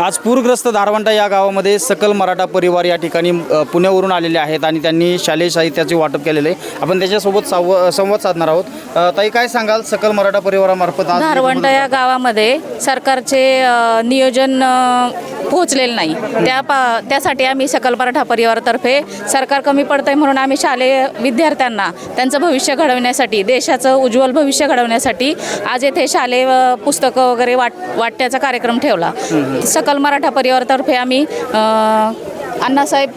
आज पूरग्रस्त धारवंटा या गावामध्ये सकल मराठा परिवार या ठिकाणी पुण्यावरून आलेले आहेत आणि त्यांनी शालेय साहित्याचे वाटप केलेले आहे. आपण त्याच्यासोबत साव संवाद साधणार आहोत. ताई काय सांगाल सकल मराठा परिवारामार्फत धारवंटा या गावामध्ये सरकारचे नियोजन पोहोचलेलं नाही. त्या पा त्यासाठी आम्ही सकल मराठा परिवारातर्फे सरकार कमी पडतंय म्हणून आम्ही शालेय विद्यार्थ्यांना त्यांचं भविष्य घडवण्यासाठी देशाचं उज्ज्वल भविष्य घडवण्यासाठी आज येथे शालेय पुस्तकं वगैरे वाट वाटण्याचा कार्यक्रम ठेवला. सकल मराठा परिवारातर्फे आम्ही अण्णासाहेब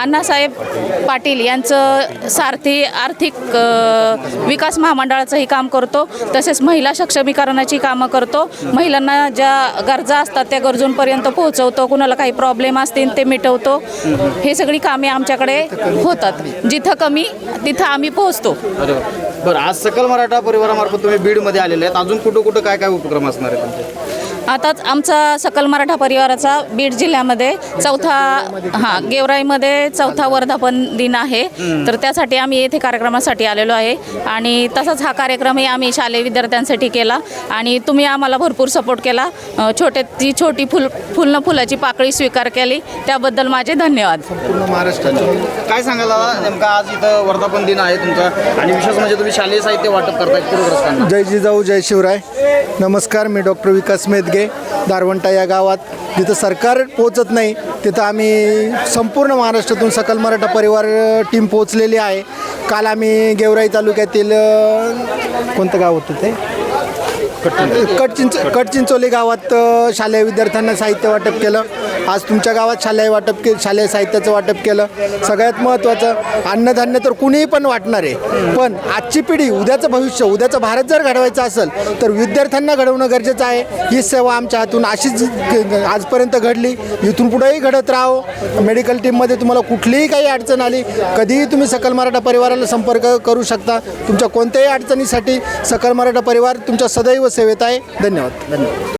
अण्णासाहेब पाटील यांचं सारथी आर्थिक विकास महामंडळाचंही काम करतो. तसेच महिला सक्षमीकरणाची कामं करतो. महिलांना ज्या गरजा असतात त्या गरजूंपर्यंत पोहोचवतो. कुणाला काही प्रॉब्लेम असतील ते मिटवतो. हे सगळी कामे आमच्याकडे होतात. जिथं कमी तिथं आम्ही पोहोचतो. बरं आज सकल मराठा परिवारामार्फत तुम्ही बीडमध्ये आलेले आहेत. अजून कुठं कुठं काय काय उपक्रम असणार आहे तुमचे? आताच आमचा सकल मराठा परिवाराचा बीड जिल्ह्यामध्ये चौथा हां गेवराईमध्ये चौथा वर्धापन दिन आहे. तर त्यासाठी आम्ही येथे कार्यक्रमासाठी आलेलो आहे. आणि तसाच हा कार्यक्रमही आम्ही शालेय विद्यार्थ्यांसाठी केला. आणि तुम्ही आम्हाला भरपूर सपोर्ट केला. छोटे ती छोटी फुल फुलनं फुलाची पाकळी स्वीकार केली. त्याबद्दल माझे धन्यवाद. पूर्ण महाराष्ट्राच्या काय सांगाल दादा? नेमका आज इथं वर्धापन दिन आहे तुमचा. आणि विशेष म्हणजे तुम्ही शालेय साहित्य वाटप करताय जय जिजाऊ जय शिवराय. नमस्कार मी डॉक्टर विकास मेदगे दारवंटा या गावात. जिथं सरकार पोचत नाही तिथं आम्ही संपूर्ण महाराष्ट्रातून सकल मराठा परिवार टीम पोचलेली आहे. काल आम्ही गेवराई तालुक्यातील कोणतं गाव होतं ते? कटचिंच कटचिंचोली गावात अ, शालेय विद्यार्थ्यांना साहित्य वाटप केलं. आज तुमच्या गावात शालेय वाटप के शालेय साहित्याचं वाटप केलं. सगळ्यात महत्त्वाचं अन्नधान्य तर कुणीही पण वाटणार. आहे पण आजची पिढी उद्याचं भविष्य उद्याचं भारत जर घडवायचं असेल तर विद्यार्थ्यांना घडवणं गरजेचं आहे. ही सेवा आमच्या हातून अशीच ग- आजपर्यंत घडली. इथून पुढेही घडत राहो. मेडिकल टीममध्ये तुम्हाला कुठलीही काही अडचण आली कधीही तुम्ही सकल मराठा परिवाराला संपर्क करू शकता. तुमच्या कोणत्याही अडचणीसाठी सकल मराठा परिवार तुमच्या सदैव सेवेत आहे. धन्यवाद. धन्यवाद.